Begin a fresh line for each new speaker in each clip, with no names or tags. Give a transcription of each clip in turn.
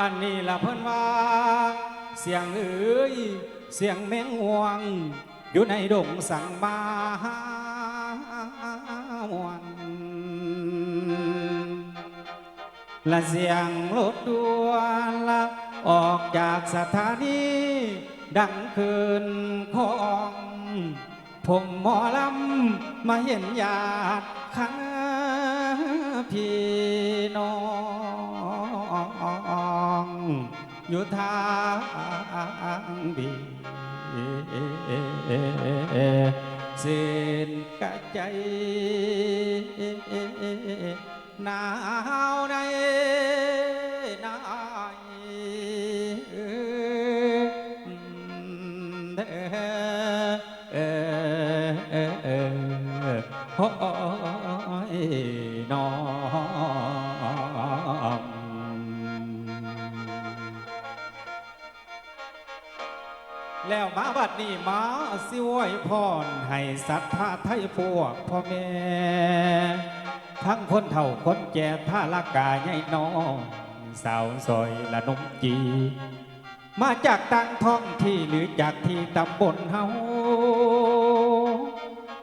อันนี้ละเพิ่นว่า เสียงเอ้ยเสียงแมงห่วง อยู่ในดงสังมามวนและเสียงรถด่วนละออกจากสถานี ดังคืนของผมหมอลำมาเห็นญาติข้า พี่น้องอยู่ทางดีสิ้นกะใจหนาวใน อยน้องแล้วมาบัดนี้มาสิวยพรให้ศรัทธาไทยพวกพ่อแม่ ทั้งคนเฒ่าคนแก่ท่าละกาใหญ่น้องสาวซอยละนมจี มาจากต่างท้องที่หรือจากที่ตำบลเฮา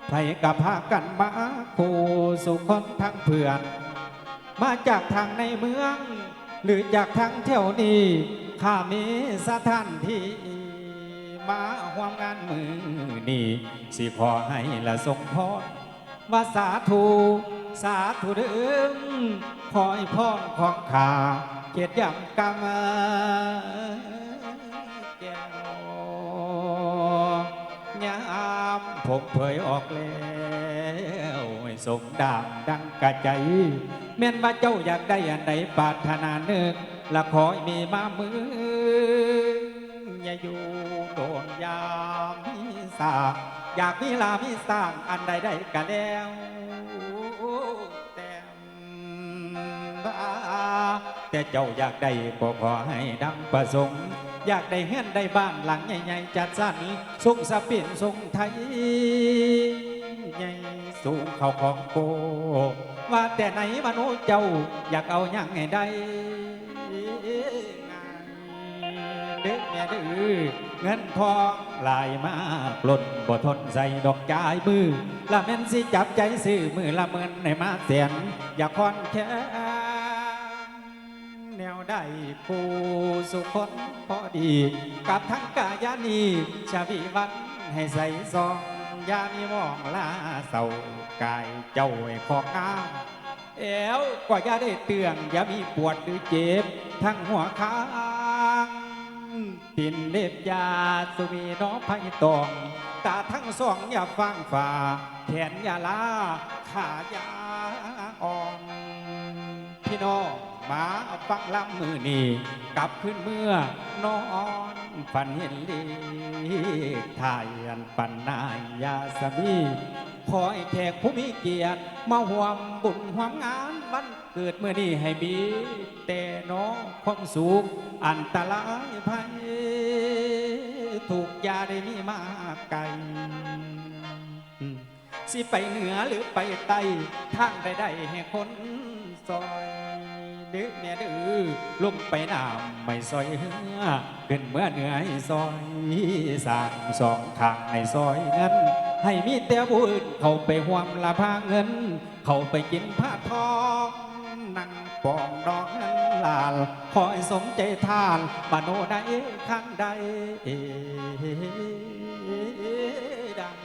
ไผกับพากันมาคู่สู่คนทั้งเพื่อน มาจากทางในเมือง หรือจากทางเที่ยวนี้ข้ามีสถานที่มาห่วมงานมือนี่สิขอให้ละทรงพรว่าสาธุสาธุเดิมคอยพรของข้าเกียรติยำกำแก้วยา ผมเผยออกแล้วให้สมดามดังกระใจ แม่นว่าเจ้าอยากได้อันใดปรารถนาเนึกละขอให้มีมามืออย่าอยู่โดนยามมีสาอยากมีลามีสร้างอันใดได้ก็แล้วแต่ว่า แต่เจ้าอยากได้ก็ขอให้ดังประสงค์ อยากได้เฮือนได้บ้านหลังใหญ่ๆจัดสรรสุขสปินทรงไทยใหญ่สูงเขาของโก ว่าแต่ไหนมโนเจ้าอยากเอาอย่างไงได้เด็กแม่ดื้อเงินทองหลายมากปล้นบ่ทนใส่ดอกจ่ายมือละแม่นสิจับใจซื้อมือละเมินในมาเสียนอย่าคอนแค้ ได้ผู้สุคนพอดี กับทั้งกายานีชาบีวันให้ใส่ซองยามีมองลาเศร้ากายเจ้าไอ้ของงามเอวกว่าอย่าได้เตืองอย่ามีปวดหรือเจ็บ ทั้งหัวค้างตินเล็บยาสุมีน้องไผ่ตองตาทั้งสองอย่าฟังฝ่า แขนอย่าลาขายาอ่อนพี่น้อง มาฟังลำมือนี่กลับขึ้นเมื่อนอนฝันเห็นลีทายอันปันนายยาสมีขอให้แขกผู้มีเกียรติมาห่วมบุญห่วมงานวันเกิดเมื่อนี้ให้มีแต่น้องความสุขอันตรายภัยถูกยาได้มีมากไกลสิไปเหนือหรือไปใต้ทางใดๆให้คนซอย เดื้อเนี่ยดื้อลงไปน้ำไม่ซอยเหือขึ้นเมื่อเหนื่อให้ซอยสร้างสองทางให้ซอยนั้นให้มีแต่บุญเขาไปห่วมละพาเงิน เขาไปกินผ้าทองนั่งปองดอกนั้นลาลคอยสมใจทานบาโนได้ข้างใดดัง